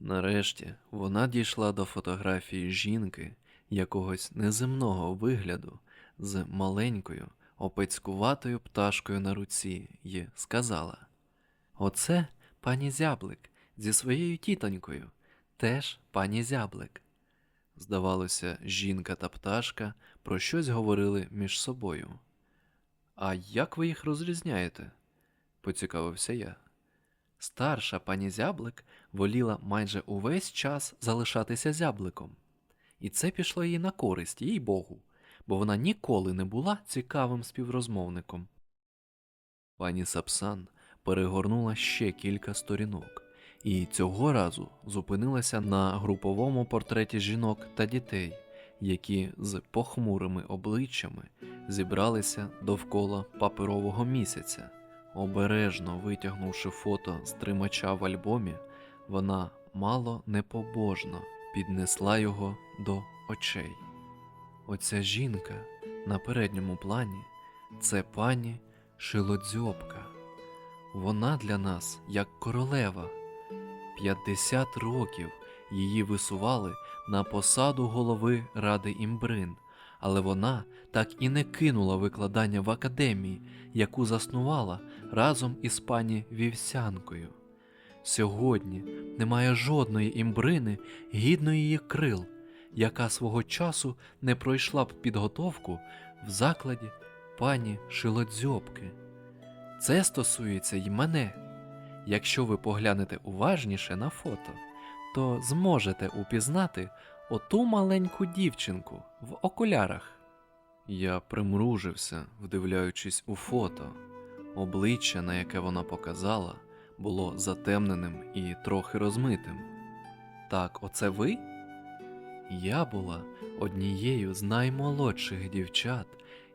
Нарешті вона дійшла до фотографії жінки якогось неземного вигляду з маленькою опецькуватою пташкою на руці і сказала: Оце пані Зяблик зі своєю тітонькою, теж пані Зяблик. Здавалося, жінка та пташка про щось говорили між собою. А як ви їх розрізняєте? поцікавився я. Старша пані Зяблик воліла майже увесь час залишатися зябликом. І це пішло їй на користь, їй Богу, бо вона ніколи не була цікавим співрозмовником. Пані Сапсан перегорнула ще кілька сторінок, і цього разу зупинилася на груповому портреті жінок та дітей, які з похмурими обличчями зібралися довкола паперового місяця. Обережно витягнувши фото з тримача в альбомі, вона мало непобожно піднесла його до очей. Оця жінка на передньому плані це пані Шилодзьобка. Вона для нас як королева. 50 років її висували на посаду голови Ради імбрин, але вона так і не кинула викладання в академії, яку заснувала разом із пані Вівсянкою. Сьогодні немає жодної імбрини гідної її крил, яка свого часу не пройшла б підготовку в закладі пані Шилодзьобки. Це стосується й мене. Якщо ви поглянете уважніше на фото, то зможете упізнати оту маленьку дівчинку в окулярах. Я примружився, вдивляючись у фото. Обличчя, на яке вона показала, було затемненим і трохи розмитим. Так, оце ви? Я була однією з наймолодших дівчат,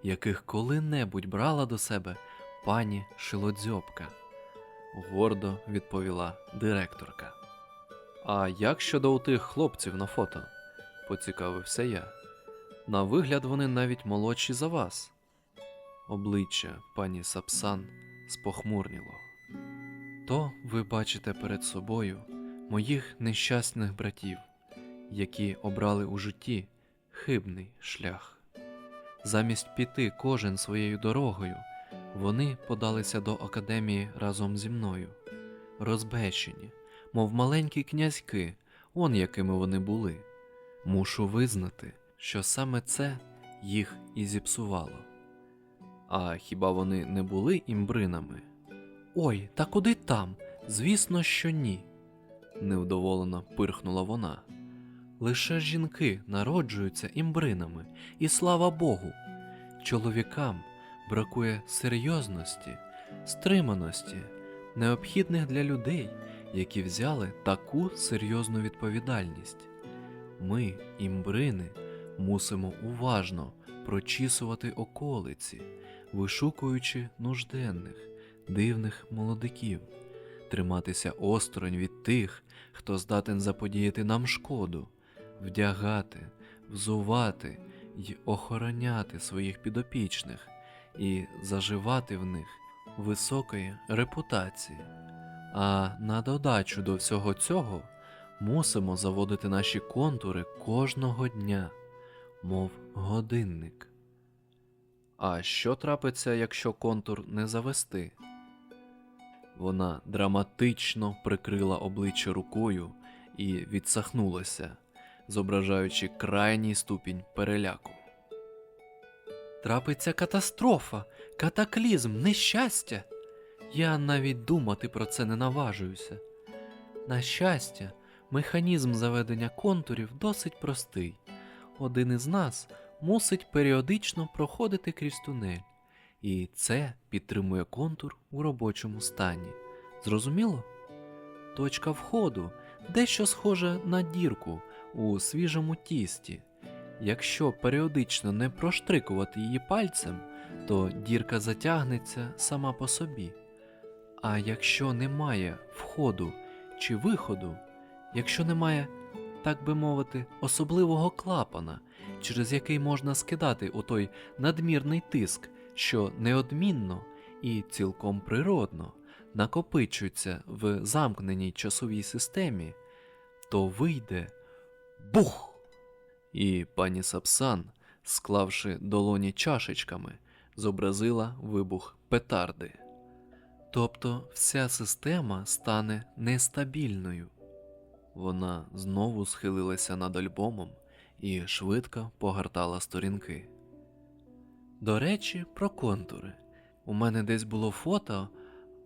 яких коли-небудь брала до себе пані Шилодзьобка, гордо відповіла директорка. А як щодо у тих хлопців на фото? Поцікавився я. На вигляд вони навіть молодші за вас. Обличчя пані Сапсан спохмурніло. То ви бачите перед собою моїх нещасних братів, які обрали у житті хибний шлях. Замість піти кожен своєю дорогою, вони подалися до академії разом зі мною, розбещені, мов маленькі князьки, он якими вони були. Мушу визнати, що саме це їх і зіпсувало. А хіба вони не були імбринами? Ой, та куди там? Звісно, що ні. невдоволено пирхнула вона. Лише жінки народжуються імбринами, і слава Богу, чоловікам бракує серйозності, стриманості, необхідних для людей, які взяли таку серйозну відповідальність. Ми, імбрини, мусимо уважно прочісувати околиці, вишукуючи нужденних, дивних молодиків, триматися осторонь від тих, хто здатен заподіяти нам шкоду, вдягати, взувати й охороняти своїх підопічних і заживати в них високої репутації. А на додачу до всього цього мусимо заводити наші контури кожного дня, мов годинник. А що трапиться, якщо контур не завести? Вона драматично прикрила обличчя рукою і відсахнулася, зображаючи крайній ступінь переляку. Трапиться катастрофа, катаклізм, нещастя. Я навіть думати про це не наважуюся. На щастя, механізм заведення контурів досить простий. Один із нас мусить періодично проходити крізь тунель, і це підтримує контур у робочому стані. Зрозуміло? Точка входу дещо схожа на дірку у свіжому тісті. Якщо періодично не проштрикувати її пальцем, то дірка затягнеться сама по собі. А якщо немає входу чи виходу, якщо немає, так би мовити, особливого клапана, через який можна скидати у той надмірний тиск, що неодмінно і цілком природно накопичується в замкненій часовій системі, то вийде бух. І пані Сапсан, склавши долоні чашечками, зобразила вибух петарди. Тобто вся система стане нестабільною. Вона знову схилилася над альбомом і швидко погортала сторінки. До речі, про контури. У мене десь було фото.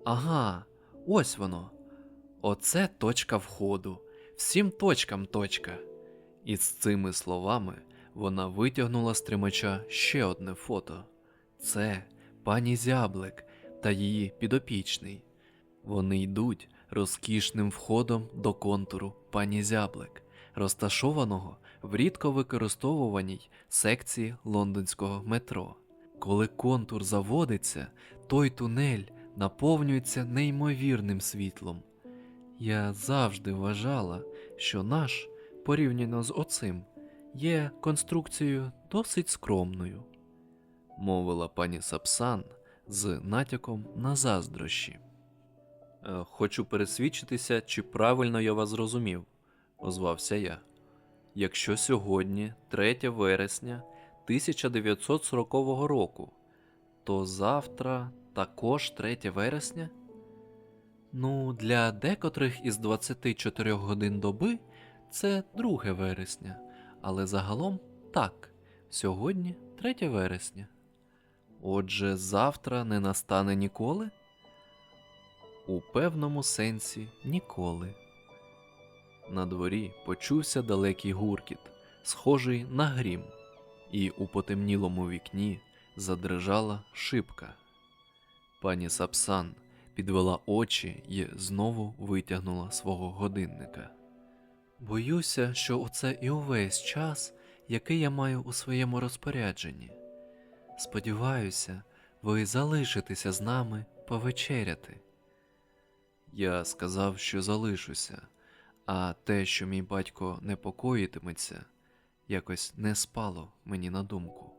Ага, ось воно. Оце точка входу. Всім точкам точка. І з цими словами вона витягнула з тримача ще одне фото. Це пані Зяблик та її підопічний. Вони йдуть розкішним входом до контуру пані Зяблик, розташованого в рідко використовуваній секції лондонського метро. Коли контур заводиться, той тунель наповнюється неймовірним світлом. Я завжди вважала, що наш, порівняно з оцим, є конструкцією досить скромною, мовила пані Сапсан з натяком на заздрощі. «Е, Хочу пересвідчитися, чи правильно я вас зрозумів, озвався я. Якщо сьогодні, 3 вересня 1940 року, то завтра також 3 вересня? Ну, для декотрих із 24 годин доби це 2 вересня, але загалом так, сьогодні 3 вересня. Отже, завтра не настане ніколи? У певному сенсі ніколи. На дворі почувся далекий гуркіт, схожий на грім, і у потемнілому вікні задрижала шибка. Пані Сапсан підвела очі і знову витягнула свого годинника. Боюся, що оце і увесь час, який я маю у своєму розпорядженні. Сподіваюся, ви залишитеся з нами повечеряти. Я сказав, що залишуся, а те, що мій батько непокоїтиметься, якось не спало мені на думку.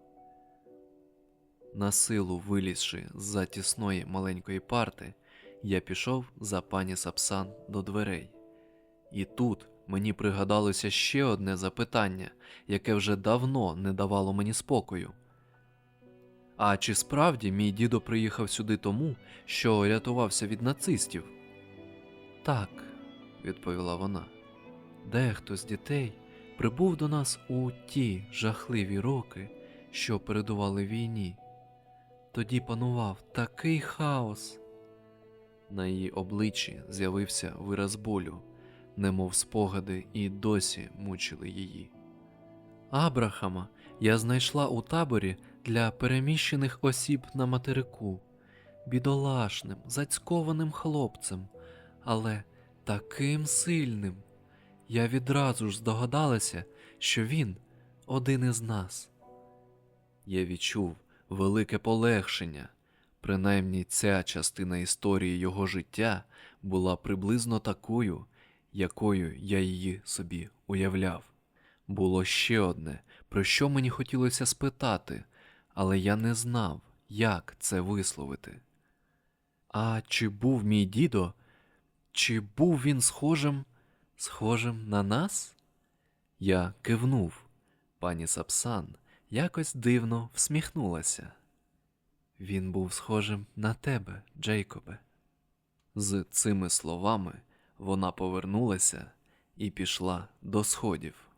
На силу вилізши з-за тісної маленької парти, я пішов за пані Сапсан до дверей. І тут мені пригадалося ще одне запитання, яке вже давно не давало мені спокою. А чи справді мій дідо приїхав сюди тому, що рятувався від нацистів? Так, відповіла вона. Дехто з дітей прибув до нас у ті жахливі роки, що передували війні. Тоді панував такий хаос. На її обличчі з'явився вираз болю, немов спогади і досі мучили її. Абрахама я знайшла у таборі для переміщених осіб на материку, бідолашним, зацькованим хлопцем, але таким сильним. Я відразу ж здогадалася, що він один із нас. Я відчув велике полегшення, принаймні ця частина історії його життя була приблизно такою, якою я її собі уявляв. Було ще одне, про що мені хотілося спитати, але я не знав, як це висловити. А чи був мій дідо, чи був він схожим, схожим на нас? Я кивнув. Пані Сапсан якось дивно всміхнулася. Він був схожим на тебе, Джейкобе. З цими словами вона повернулася і пішла до сходів.